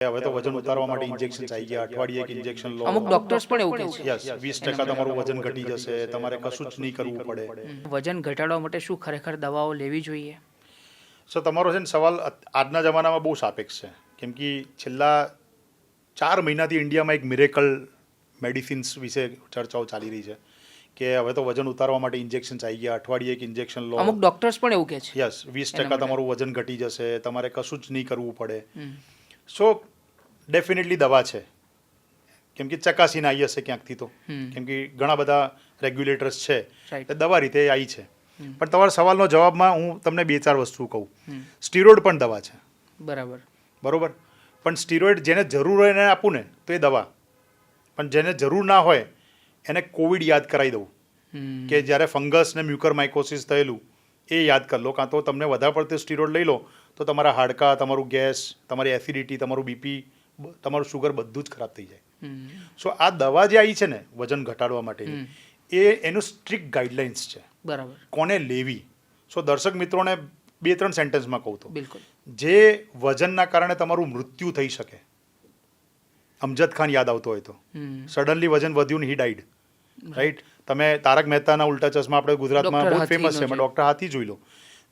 હવે તો વજન ઉતારવા માટે ઇન્જેક્શન આવી ગયા અઠવાડિયે એક ઇન્જેક્શન લો. અમુક ડોક્ટર્સ પણ એવું કહે છે. યસ વીસ ટકા તમારું વજન ઘટી જશે તમારે કશું જ નહીં કરવું પડે. વજન ઘટાડવા માટે શું ખરેખર દવાઓ લેવી જોઈએ? સો તમારો છે ને સવાલ આજના જમાનામાં બહુ સાપેક્ષ છે. કેમ કે છેલ્લા ચાર મહિનાથી ઇન્ડિયામાં એક મિરેકલ મેડિસિન્સ વિશે ચર્ચાઓ ચાલી રહી છે. કે હવે તો વજન ઉતારવા માટે ઇન્જેક્શન આવી ગયા અઠવાડિયે એક ઇન્જેક્શન લો. અમુક ડોક્ટર્સ પણ એવું કહે છે. યસ વીસ ટકા તમારું વજન ઘટી જશે તમારે કશું જ નહીં કરવું પડે. સો ડેફિનેટલી દવા છે. કેમ કે ચકાસીને આવી હશે ક્યાંકથી તો. કેમ કે ઘણા બધા રેગ્યુલેટર્સ છે. એટલે દવા રીતે આવી છે. પણ તમારા સવાલનો જવાબમાં હું તમને બે ચાર વસ્તુ કહું. સ્ટીરોઇડ પણ દવા છે. બરાબર. બરોબર? પણ સ્ટીરોઇડ જેને જરૂર હોય એને આપું ને તો એ દવા. પણ જેને જરૂર ના હોય એને કોવિડ યાદ કરાવી દઉં. કે જ્યારે ફંગસ ને મ્યુકર માઇકોસિસ થયેલું એ યાદ કરી લો. કાં તો તમને વધારે પડતું સ્ટીરોઇડ લઈ લો તો તમારા હાડકાં તમારું ગેસ તમારી એસિડિટી તમારું બીપી તમારું શુગર બધું જ ખરાબ થઈ જાય. સો આ દવા જે આવી છે ને વજન ઘટાડવા માટેની એ એનું સ્ટ્રિક્ટ ગાઈડલાઇન્સ છે. બરાબર. કોને લેવી? સો દર્શક મિત્રોને બે ત્રણ સેન્ટેન્સમાં કહું તો. બિલકુલ. જે વજનના કારણે તમારું મૃત્યુ થઈ શકે. અમજદ ખાન યાદ આવતો હોય તો. સડનલી વજન વધ્યું ને હી ડાઈડ રાઈટ તમે તારક મહેતાના ઉલ્ટા ચશ્મા આપણે ગુજરાતમાં. બહુ ફેમસ છે એમાં ડૉક્ટર હાથી જોઈ લો.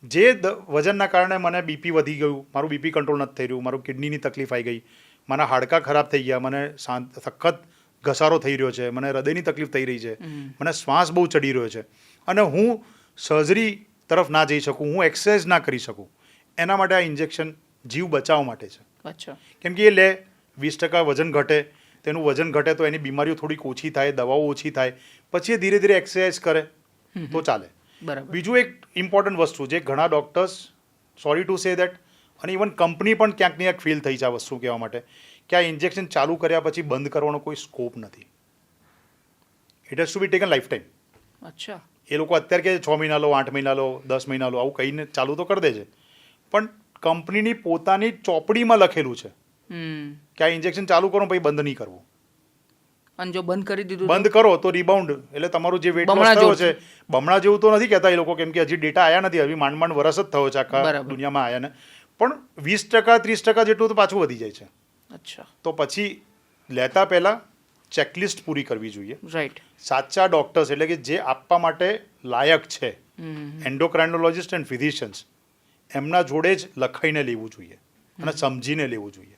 જે વજનના કારણે મને બીપી વધી ગયું મારું બીપી કંટ્રોલ નથી થઈ રહ્યું મારું કિડનીની તકલીફ આવી ગઈ. મારા હાડકાં ખરાબ થઈ ગયા મને શાંત સખત ઘસારો થઈ રહ્યો છે મને હૃદયની તકલીફ થઈ રહી છે મને શ્વાસ બહુ ચડી રહ્યો છે. અને હું સર્જરી તરફ ના જઈ શકું હું એક્સરસાઇઝ ના કરી શકું. એના માટે આ ઇન્જેક્શન જીવ બચાવવા માટે છે. કેમ કે એ લે વીસ ટકા વજન ઘટે તેનું વજન ઘટે તો એની બીમારીઓ થોડીક ઓછી થાય દવાઓ ઓછી થાય પછી એ ધીરે ધીરે એક્સરસાઇઝ કરે તો ચાલે. બરાબર. બીજું એક ઇમ્પોર્ટન્ટ વસ્તુ જે ઘણા doctors sorry to say that અને ઇવન કંપની પણ ક્યાંક ને ક્યાંક ફેલ થઈ છે આ વસ્તુ કહેવા માટે. કે આ ઇન્જેક્શન ચાલુ કર્યા પછી બંધ કરવાનો કોઈ સ્કોપ નથી. It has to be taken lifetime અચ્છા. એ લોકો અત્યારે કે છ મહિના લો આઠ મહિના લો દસ મહિના લો આવું કહીને ચાલુ તો કરી દે છે પણ કંપનીની પોતાની ચોપડીમાં લખેલું છે. કે આ ઇન્જેક્શન ચાલુ કરો પછી બંધ નહીં કરવું. અને જો બંધ કરી દીધું બંધ કરો તો રિબાઉન્ડ એટલે તમારું જે વેટ લોસ થયો છે બમણા જેવું તો નથી કહેતા એ લોકો કેમ કે હજી ડેટા આયા નથી હજી માંડ માંડ વરસ જ થયો છે આખા દુનિયામાં આયા ને પણ વીસ ટકા ત્રીસ ટકા જેટલું તો પાછું વધી જાય છે. અચ્છા. તો પછી લેતા પહેલાં ચેકલિસ્ટ પૂરી કરવી જોઈએ. રાઈટ સાચા ડોક્ટર્સ એટલે કે જે આપવા માટે લાયક છે. એન્ડોક્રાઇનોલોજિસ્ટ એન્ડ ફિઝિશિયન્સ એમના જોડે જ લખાઈને લેવું જોઈએ અને સમજીને લેવું જોઈએ.